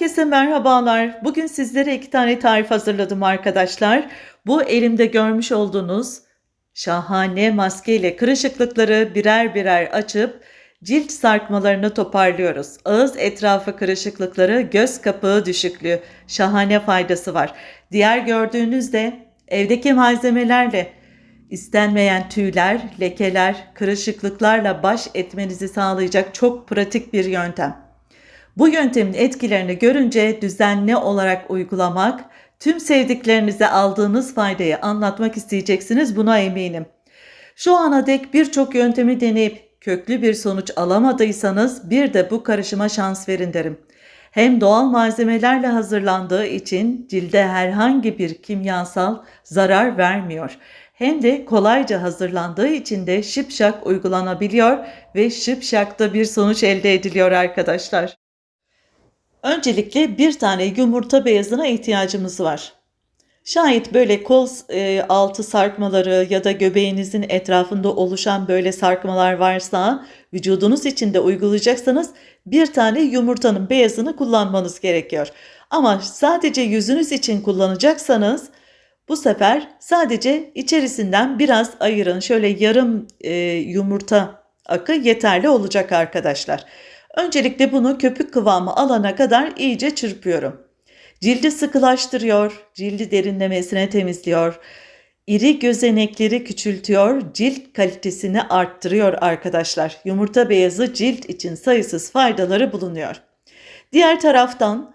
Herkese merhabalar. Bugün sizlere iki tane tarif hazırladım arkadaşlar. Bu elimde görmüş olduğunuz şahane maske ile kırışıklıkları birer birer açıp cilt sarkmalarını toparlıyoruz. Ağız etrafı kırışıklıkları, göz kapağı düşüklüğü şahane faydası var. Diğer gördüğünüz de evdeki malzemelerle istenmeyen tüyler, lekeler, kırışıklıklarla baş etmenizi sağlayacak çok pratik bir yöntem. Bu yöntemin etkilerini görünce düzenli olarak uygulamak, tüm sevdiklerinize aldığınız faydayı anlatmak isteyeceksiniz buna eminim. Şu ana dek birçok yöntemi deneyip köklü bir sonuç alamadıysanız bir de bu karışıma şans verin derim. Hem doğal malzemelerle hazırlandığı için cilde herhangi bir kimyasal zarar vermiyor. Hem de kolayca hazırlandığı için de şıpşak uygulanabiliyor ve şıpşakta bir sonuç elde ediliyor arkadaşlar. Öncelikle bir tane yumurta beyazına ihtiyacımız var. Şayet böyle kol e, altı sarkmaları ya da göbeğinizin etrafında oluşan böyle sarkmalar varsa vücudunuz içinde uygulayacaksanız bir tane yumurtanın beyazını kullanmanız gerekiyor. Ama sadece yüzünüz için kullanacaksanız bu sefer sadece içerisinden biraz ayırın. Şöyle yarım e, yumurta akı yeterli olacak arkadaşlar. Öncelikle bunu köpük kıvamı alana kadar iyice çırpıyorum. Cildi sıkılaştırıyor, cildi derinlemesine temizliyor, iri gözenekleri küçültüyor, cilt kalitesini arttırıyor arkadaşlar. Yumurta beyazı cilt için sayısız faydaları bulunuyor. Diğer taraftan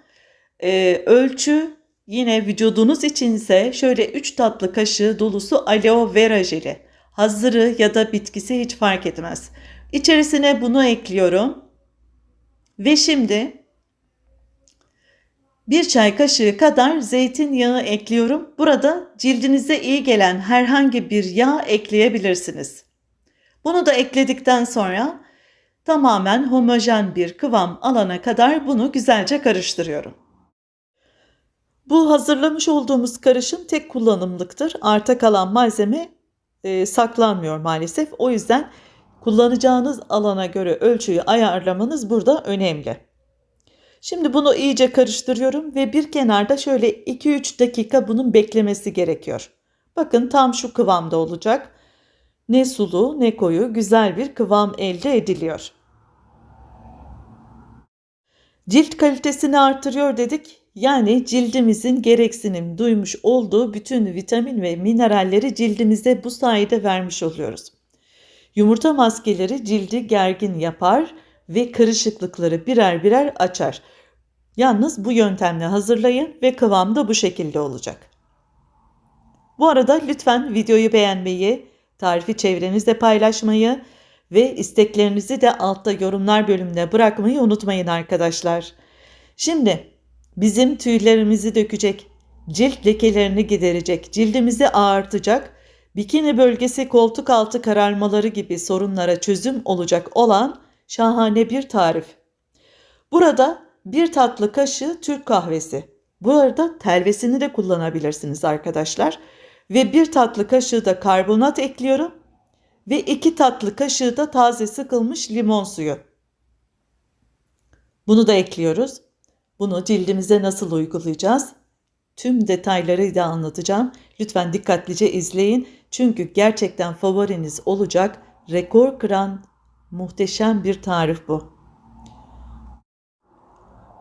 e, ölçü yine vücudunuz içinse şöyle 3 tatlı kaşığı dolusu aloe vera jeli. Hazırı ya da bitkisi hiç fark etmez. İçerisine bunu ekliyorum. Ve şimdi bir çay kaşığı kadar zeytinyağı ekliyorum. Burada cildinize iyi gelen herhangi bir yağ ekleyebilirsiniz. Bunu da ekledikten sonra tamamen homojen bir kıvam alana kadar bunu güzelce karıştırıyorum. Bu hazırlamış olduğumuz karışım tek kullanımlıktır. Arta kalan malzeme e, saklanmıyor maalesef. O yüzden Kullanacağınız alana göre ölçüyü ayarlamanız burada önemli. Şimdi bunu iyice karıştırıyorum ve bir kenarda şöyle 2-3 dakika bunun beklemesi gerekiyor. Bakın tam şu kıvamda olacak. Ne sulu ne koyu güzel bir kıvam elde ediliyor. Cilt kalitesini artırıyor dedik. Yani cildimizin gereksinim duymuş olduğu bütün vitamin ve mineralleri cildimize bu sayede vermiş oluyoruz. Yumurta maskeleri cildi gergin yapar ve kırışıklıkları birer birer açar. Yalnız bu yöntemle hazırlayın ve kıvam da bu şekilde olacak. Bu arada lütfen videoyu beğenmeyi, tarifi çevrenizde paylaşmayı ve isteklerinizi de altta yorumlar bölümüne bırakmayı unutmayın arkadaşlar. Şimdi bizim tüylerimizi dökecek, cilt lekelerini giderecek, cildimizi ağartacak bikini bölgesi koltuk altı kararmaları gibi sorunlara çözüm olacak olan şahane bir tarif. Burada bir tatlı kaşığı Türk kahvesi. Bu arada telvesini de kullanabilirsiniz arkadaşlar. Ve bir tatlı kaşığı da karbonat ekliyorum. Ve iki tatlı kaşığı da taze sıkılmış limon suyu. Bunu da ekliyoruz. Bunu cildimize nasıl uygulayacağız? Tüm detayları da anlatacağım. Lütfen dikkatlice izleyin. Çünkü gerçekten favoriniz olacak rekor kıran muhteşem bir tarif bu.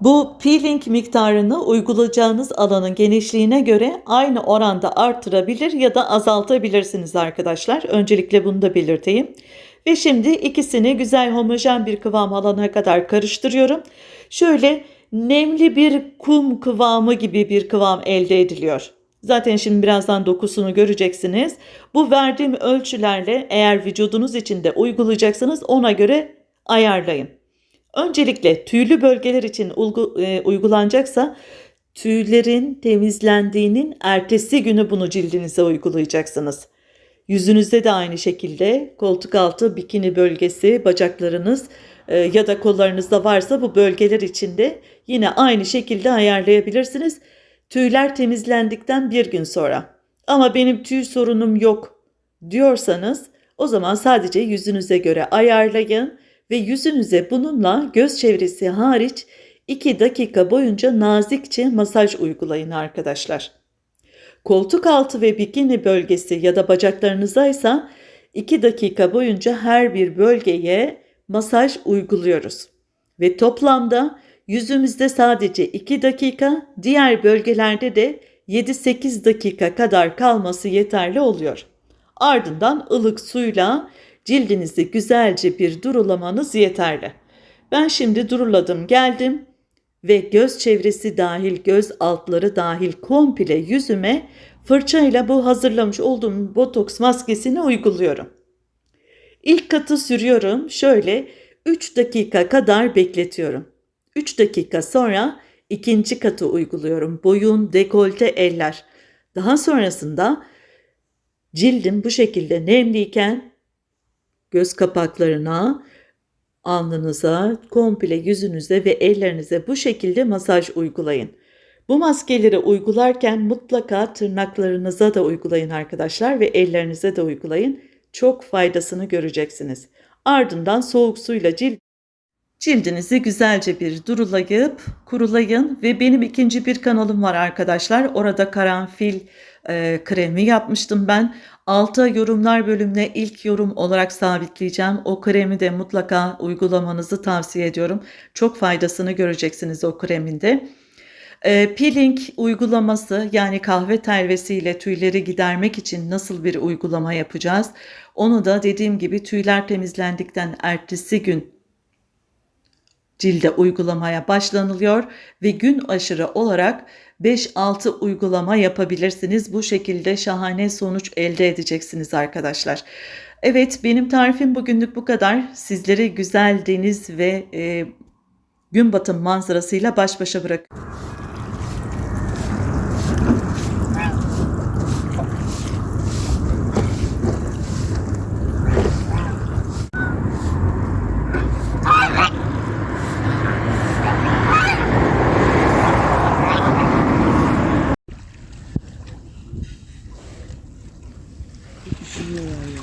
Bu peeling miktarını uygulayacağınız alanın genişliğine göre aynı oranda artırabilir ya da azaltabilirsiniz arkadaşlar. Öncelikle bunu da belirteyim. Ve şimdi ikisini güzel homojen bir kıvam alana kadar karıştırıyorum. Şöyle nemli bir kum kıvamı gibi bir kıvam elde ediliyor. Zaten şimdi birazdan dokusunu göreceksiniz. Bu verdiğim ölçülerle eğer vücudunuz içinde uygulayacaksanız ona göre ayarlayın. Öncelikle tüylü bölgeler için e, uygulanacaksa tüylerin temizlendiğinin ertesi günü bunu cildinize uygulayacaksınız. Yüzünüzde de aynı şekilde koltuk altı, bikini bölgesi, bacaklarınız e, ya da kollarınızda varsa bu bölgeler içinde yine aynı şekilde ayarlayabilirsiniz. Tüyler temizlendikten bir gün sonra. Ama benim tüy sorunum yok diyorsanız o zaman sadece yüzünüze göre ayarlayın ve yüzünüze bununla göz çevresi hariç 2 dakika boyunca nazikçe masaj uygulayın arkadaşlar. Koltuk altı ve bikini bölgesi ya da bacaklarınızdaysa 2 dakika boyunca her bir bölgeye masaj uyguluyoruz. Ve toplamda yüzümüzde sadece 2 dakika, diğer bölgelerde de 7-8 dakika kadar kalması yeterli oluyor. Ardından ılık suyla cildinizi güzelce bir durulamanız yeterli. Ben şimdi duruladım geldim ve göz çevresi dahil göz altları dahil komple yüzüme fırçayla bu hazırlamış olduğum botoks maskesini uyguluyorum. İlk katı sürüyorum şöyle 3 dakika kadar bekletiyorum. 3 dakika sonra ikinci katı uyguluyorum. Boyun, dekolte, eller. Daha sonrasında cildim bu şekilde nemliyken göz kapaklarına, alnınıza, komple yüzünüze ve ellerinize bu şekilde masaj uygulayın. Bu maskeleri uygularken mutlaka tırnaklarınıza da uygulayın arkadaşlar ve ellerinize de uygulayın. Çok faydasını göreceksiniz. Ardından soğuk suyla cilt Cildinizi güzelce bir durulayıp kurulayın ve benim ikinci bir kanalım var arkadaşlar. Orada karanfil e, kremi yapmıştım ben. Alta yorumlar bölümüne ilk yorum olarak sabitleyeceğim. O kremi de mutlaka uygulamanızı tavsiye ediyorum. Çok faydasını göreceksiniz o kreminde. E, peeling uygulaması yani kahve telvesiyle tüyleri gidermek için nasıl bir uygulama yapacağız? Onu da dediğim gibi tüyler temizlendikten ertesi gün cilde uygulamaya başlanılıyor ve gün aşırı olarak 5-6 uygulama yapabilirsiniz. Bu şekilde şahane sonuç elde edeceksiniz arkadaşlar. Evet benim tarifim bugünlük bu kadar. Sizleri güzel deniz ve e, gün batım manzarasıyla baş başa bırak. Yeah.